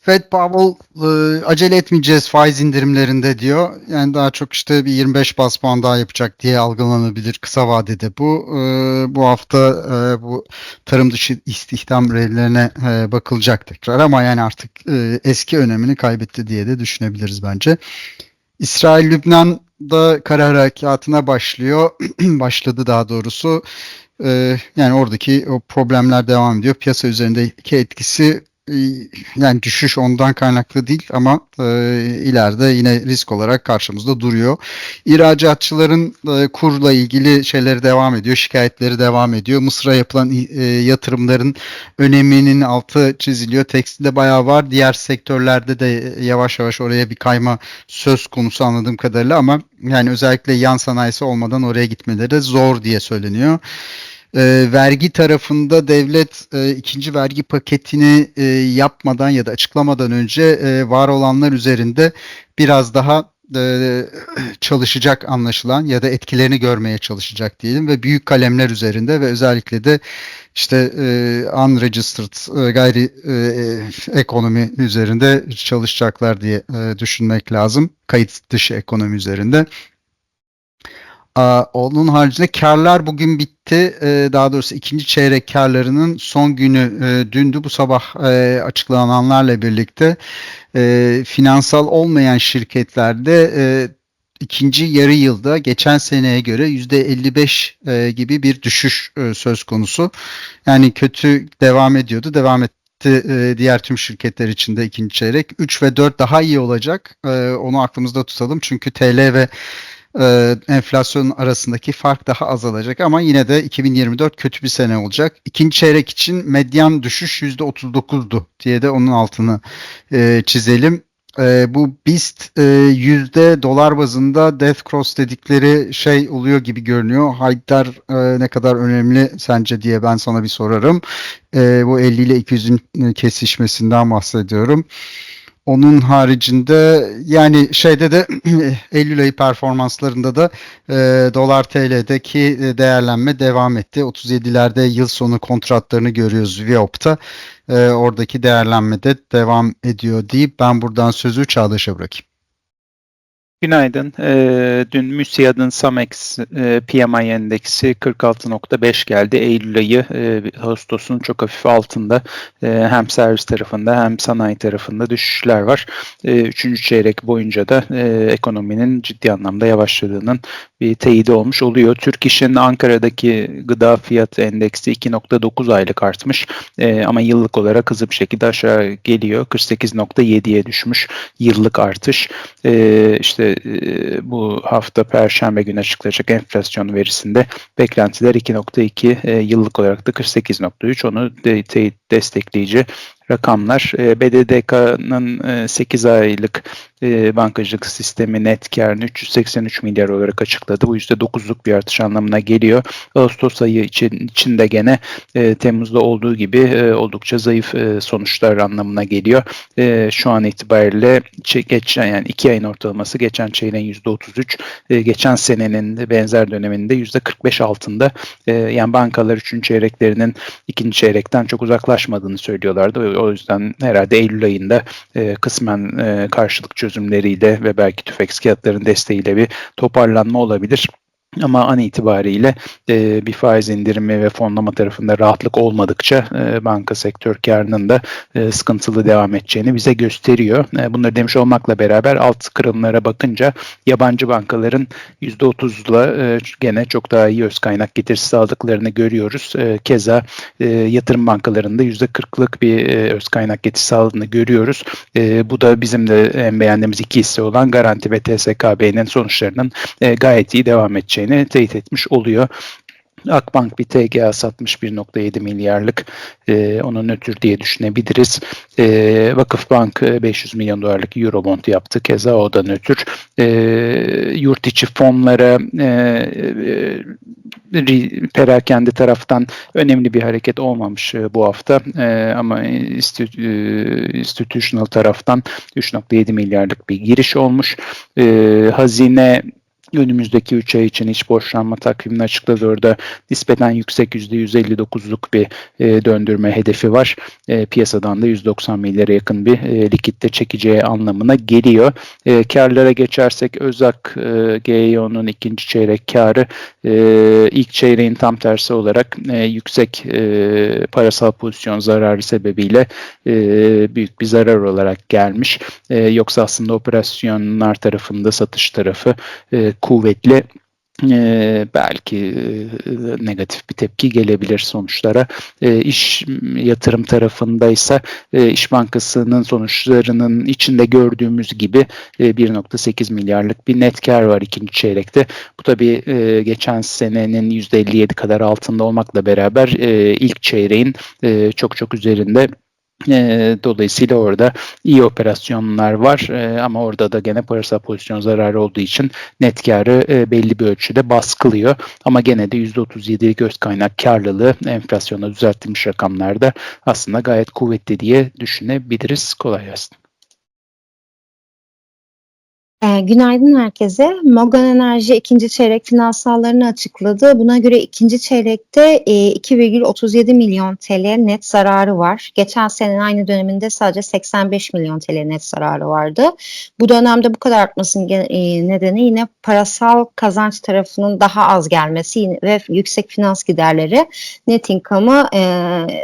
Fed Powell e, acele etmeyeceğiz faiz indirimlerinde diyor. Yani daha çok işte bir 25 bas puan daha yapacak diye algılanabilir kısa vadede bu. E, bu hafta e, bu tarım dışı istihdam verilerine e, bakılacak tekrar ama yani artık e, eski önemini kaybetti diye de düşünebiliriz bence. İsrail Lübnan'da kara harekatına başlıyor. Başladı daha doğrusu. E, yani oradaki o problemler devam ediyor. Piyasa üzerindeki etkisi yani düşüş ondan kaynaklı değil ama e, ileride yine risk olarak karşımızda duruyor. İhracatçıların e, kurla ilgili şeyleri devam ediyor, şikayetleri devam ediyor. Mısır'a yapılan e, yatırımların öneminin altı çiziliyor. Tekstilde bayağı var. Diğer sektörlerde de yavaş yavaş oraya bir kayma söz konusu anladığım kadarıyla ama yani özellikle yan sanayisi olmadan oraya gitmeleri zor diye söyleniyor. E, vergi tarafında devlet e, ikinci vergi paketini e, yapmadan ya da açıklamadan önce e, var olanlar üzerinde biraz daha e, çalışacak anlaşılan ya da etkilerini görmeye çalışacak diyelim ve büyük kalemler üzerinde ve özellikle de işte e, unregistered e, gayri e, e ekonomi üzerinde çalışacaklar diye e, düşünmek lazım. Kayıt dışı ekonomi üzerinde. Onun haricinde karlar bugün bitti. Ee, daha doğrusu ikinci çeyrek karlarının son günü e, dündü. Bu sabah e, açıklananlarla birlikte e, finansal olmayan şirketlerde ikinci yarı yılda geçen seneye göre %55 gibi bir düşüş söz konusu. Yani kötü devam ediyordu. Devam etti diğer tüm şirketler için de ikinci çeyrek. 3 ve 4 daha iyi olacak. Onu aklımızda tutalım. Çünkü TL ve e, enflasyon arasındaki fark daha azalacak ama yine de 2024 kötü bir sene olacak. İkinci çeyrek için medyan düşüş %39'du diye de onun altını e, çizelim. E, bu BIST yüzde dolar bazında Death Cross dedikleri şey oluyor gibi görünüyor. Haydar ne kadar önemli sence diye ben sana bir sorarım. Bu 50 ile 200'ün kesişmesinden bahsediyorum. Onun haricinde yani şeyde de Eylül ayı performanslarında da e, dolar TL'deki e, değerlenme devam etti. 37'lerde yıl sonu kontratlarını görüyoruz Viop'ta. E, oradaki değerlenme de devam ediyor deyip ben buradan sözü Çağdaş'a bırakayım. Günaydın. E, dün MÜSİAD'ın SAMEX e, PMI endeksi 46.5 geldi. Eylül ayı e, Ağustos'un çok hafif altında e, hem servis tarafında hem sanayi tarafında düşüşler var. E, üçüncü çeyrek boyunca da e, ekonominin ciddi anlamda yavaşladığının bir teyidi olmuş oluyor. Türk İş'in Ankara'daki gıda fiyat endeksi 2.9 aylık artmış e, ama yıllık olarak hızlı bir şekilde aşağı geliyor. 48.7'ye düşmüş yıllık artış. E, işte e, bu hafta Perşembe günü açıklayacak enflasyon verisinde beklentiler 2.2 e, yıllık olarak da 48.3 onu de, de, destekleyici rakamlar. E, BDDK'nın 8 e, aylık e, bankacılık sistemi net karını 383 milyar olarak açıkladı. Bu %9'luk bir artış anlamına geliyor. Ağustos ayı için, içinde gene Temmuz'da olduğu gibi oldukça zayıf sonuçlar anlamına geliyor. Şu an itibariyle geçen yani 2 ayın ortalaması geçen çeyreğin %33, geçen senenin benzer döneminde %45 altında. Yani bankalar 3. çeyreklerinin ikinci çeyrekten çok uzaklaşmadığını söylüyorlardı. O yüzden herhalde Eylül ayında e, kısmen e, karşılık çözümleriyle ve belki tüfek fiyatların desteğiyle bir toparlanma olabilir. Ama an itibariyle e, bir faiz indirimi ve fonlama tarafında rahatlık olmadıkça e, banka sektör karının da e, sıkıntılı devam edeceğini bize gösteriyor. E, bunları demiş olmakla beraber alt kırımlara bakınca yabancı bankaların %30'la e, gene çok daha iyi öz kaynak getirisi aldıklarını görüyoruz. E, keza e, yatırım bankalarında %40'lık bir e, öz kaynak getirisi aldığını görüyoruz. E, bu da bizim de en beğendiğimiz iki hisse olan Garanti ve TSKB'nin sonuçlarının e, gayet iyi devam edeceğini edeceğini teyit etmiş oluyor. Akbank bir TGA satmış 1.7 milyarlık e, onu nötr diye düşünebiliriz. E, Vakıfbank 500 milyon dolarlık Eurobond yaptı. Keza o da nötr. E, yurt içi fonlara e, e, perakende taraftan önemli bir hareket olmamış e, bu hafta. E, ama istü, e, institutional taraftan 3.7 milyarlık bir giriş olmuş. E, hazine önümüzdeki 3 ay için iç borçlanma takvimini açıkladı. Orada nispeten yüksek %159'luk bir e, döndürme hedefi var. E, piyasadan da 190 milyara yakın bir e, likitte çekeceği anlamına geliyor. E, karlara geçersek Özak e, GEO'nun ikinci çeyrek karı e, ilk çeyreğin tam tersi olarak e, yüksek e, parasal pozisyon zararı sebebiyle e, büyük bir zarar olarak gelmiş. E, yoksa aslında operasyonlar tarafında satış tarafı e, kuvvetli e, belki e, negatif bir tepki gelebilir sonuçlara. E, iş yatırım tarafındaysa e, İş Bankası'nın sonuçlarının içinde gördüğümüz gibi e, 1.8 milyarlık bir net kar var ikinci çeyrekte. Bu tabii e, geçen senenin %57 kadar altında olmakla beraber e, ilk çeyreğin e, çok çok üzerinde e, dolayısıyla orada iyi operasyonlar var E, ama orada da gene parasal pozisyon zararı olduğu için net karı e, belli bir ölçüde baskılıyor. Ama gene de %37 göz kaynak karlılığı enflasyona düzeltilmiş rakamlarda aslında gayet kuvvetli diye düşünebiliriz. Kolay gelsin. E, günaydın herkese. Morgan Enerji ikinci çeyrek finansallarını açıkladı. Buna göre ikinci çeyrekte e, 2,37 milyon TL net zararı var. Geçen senenin aynı döneminde sadece 85 milyon TL net zararı vardı. Bu dönemde bu kadar artmasının e, nedeni yine parasal kazanç tarafının daha az gelmesi ve yüksek finans giderleri net income'ı e,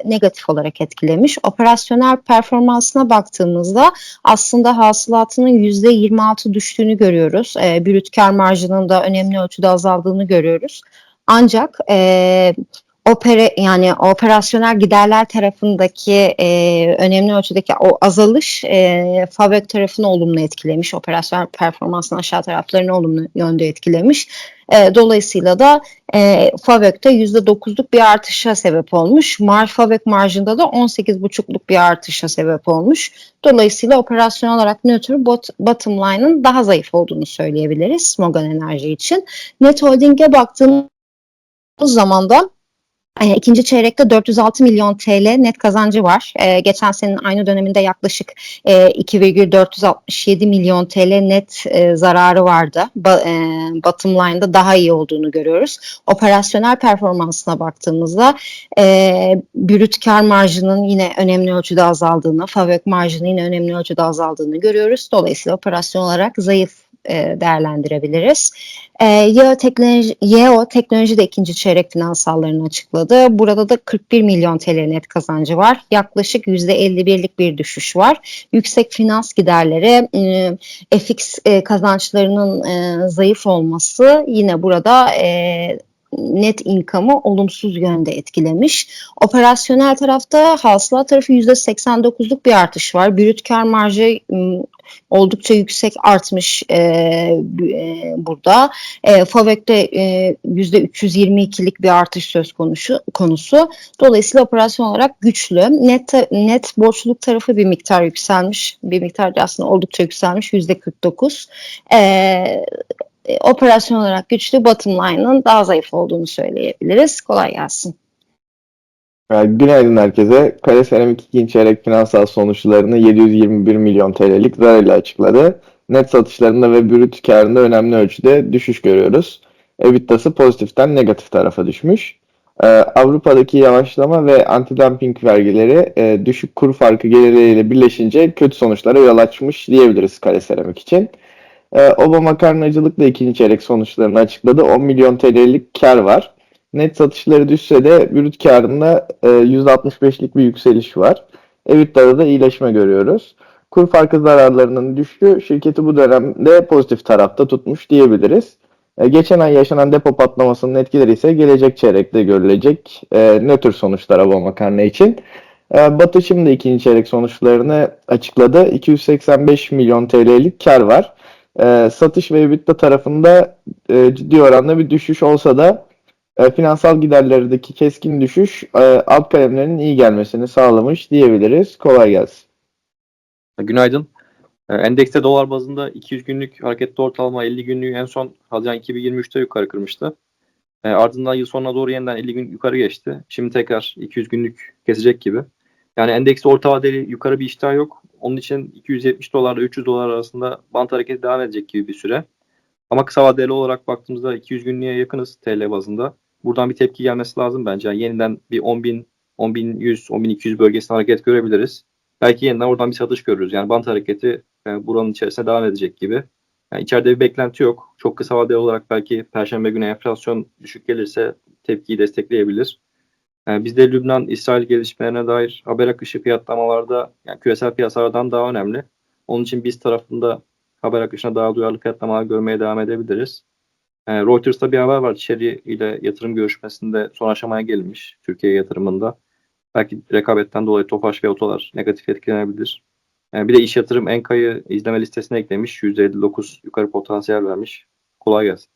negatif olarak etkilemiş. Operasyonel performansına baktığımızda aslında hasılatının %26 düştüğünü görüyoruz. E, brüt kar marjının da önemli ölçüde azaldığını görüyoruz. Ancak e, opera yani operasyonel giderler tarafındaki e, önemli ölçüdeki o azalış e, FAVÖK tarafını olumlu etkilemiş. Operasyonel performansın aşağı taraflarını olumlu yönde etkilemiş. E, dolayısıyla da e, FAVÖK'te %9'luk bir artışa sebep olmuş. Mar FAVÖK marjında da 18,5'luk bir artışa sebep olmuş. Dolayısıyla operasyon olarak nötr bot, bottom line'ın daha zayıf olduğunu söyleyebiliriz Morgan Enerji için. Net Holding'e baktığımız zaman da e, ikinci çeyrekte 406 milyon TL net kazancı var. E, geçen senenin aynı döneminde yaklaşık e, 2,467 milyon TL net e, zararı vardı. Ba, e, bottom line'da daha iyi olduğunu görüyoruz. Operasyonel performansına baktığımızda e, brüt kar marjının yine önemli ölçüde azaldığını, FAVÖK marjının yine önemli ölçüde azaldığını görüyoruz. Dolayısıyla operasyon olarak zayıf e, değerlendirebiliriz. E, YEO, teknoloji, YEO Teknoloji de ikinci çeyrek finansallarını açıkladı. Burada da 41 milyon TL net kazancı var. Yaklaşık %51'lik bir düşüş var. Yüksek finans giderleri, e, FX e, kazançlarının e, zayıf olması yine burada e, net income'ı olumsuz yönde etkilemiş. Operasyonel tarafta hasılat tarafı %89'luk bir artış var. Brüt kar marjı oldukça yüksek artmış e, e, burada. E, FAVÖK'te e, %322'lik bir artış söz konusu. konusu. Dolayısıyla operasyon olarak güçlü. Net, net borçluluk tarafı bir miktar yükselmiş. Bir miktar da aslında oldukça yükselmiş. %49. E, e, operasyon olarak güçlü bottom line'ın daha zayıf olduğunu söyleyebiliriz. Kolay gelsin. Yani günaydın herkese. Kale Seramik ikinci çeyrek finansal sonuçlarını 721 milyon TL'lik zarar ile açıkladı. Net satışlarında ve brüt karında önemli ölçüde düşüş görüyoruz. EBITDA'sı pozitiften negatif tarafa düşmüş. Ee, Avrupa'daki yavaşlama ve antidumping vergileri e, düşük kur farkı gelirleriyle birleşince kötü sonuçlara yol açmış diyebiliriz Kale Seramik için. Ee, Obama karnacılık da ikinci çeyrek sonuçlarını açıkladı. 10 milyon TL'lik kar var. Net satışları düşse de brüt karında e, %65'lik bir yükseliş var. EBITDA'da da iyileşme görüyoruz. Kur farkı zararlarının düştüğü şirketi bu dönemde pozitif tarafta tutmuş diyebiliriz. E, geçen ay yaşanan depo patlamasının etkileri ise gelecek çeyrekte görülecek e, nötr sonuçlar Abo Makarna için. E, Batı şimdi ikinci çeyrek sonuçlarını açıkladı. 285 milyon TL'lik kar var. E, satış ve EBITDA tarafında e, ciddi oranda bir düşüş olsa da e, finansal giderlerdeki keskin düşüş e, alt kalemlerin iyi gelmesini sağlamış diyebiliriz. Kolay gelsin. Günaydın. Ee, Endekste dolar bazında 200 günlük hareketli ortalama 50 günlüğü en son Haziran 2023'te yukarı kırmıştı. Ee, ardından yıl sonuna doğru yeniden 50 gün yukarı geçti. Şimdi tekrar 200 günlük kesecek gibi. Yani endekste orta vadeli yukarı bir iştah yok. Onun için 270 dolarla 300 dolar arasında bant hareketi devam edecek gibi bir süre. Ama kısa vadeli olarak baktığımızda 200 günlüğe yakınız TL bazında. Buradan bir tepki gelmesi lazım bence. Yani yeniden bir 10.000, 10.100, 10.200 bölgesinde hareket görebiliriz. Belki yeniden oradan bir satış görürüz. Yani bant hareketi e, buranın içerisinde devam edecek gibi. Yani içeride bir beklenti yok. Çok kısa vadeli olarak belki Perşembe günü enflasyon düşük gelirse tepkiyi destekleyebilir. Yani bizde Lübnan-İsrail gelişmelerine dair haber akışı fiyatlamalarda yani küresel piyasalardan daha önemli. Onun için biz tarafında haber akışına daha duyarlı fiyatlamalar görmeye devam edebiliriz. E, Reuters'ta bir haber var. Cherry ile yatırım görüşmesinde son aşamaya gelmiş Türkiye yatırımında. Belki rekabetten dolayı Tofaş ve Otolar negatif etkilenebilir. E, bir de iş yatırım Enka'yı izleme listesine eklemiş. %59 yukarı potansiyel vermiş. Kolay gelsin.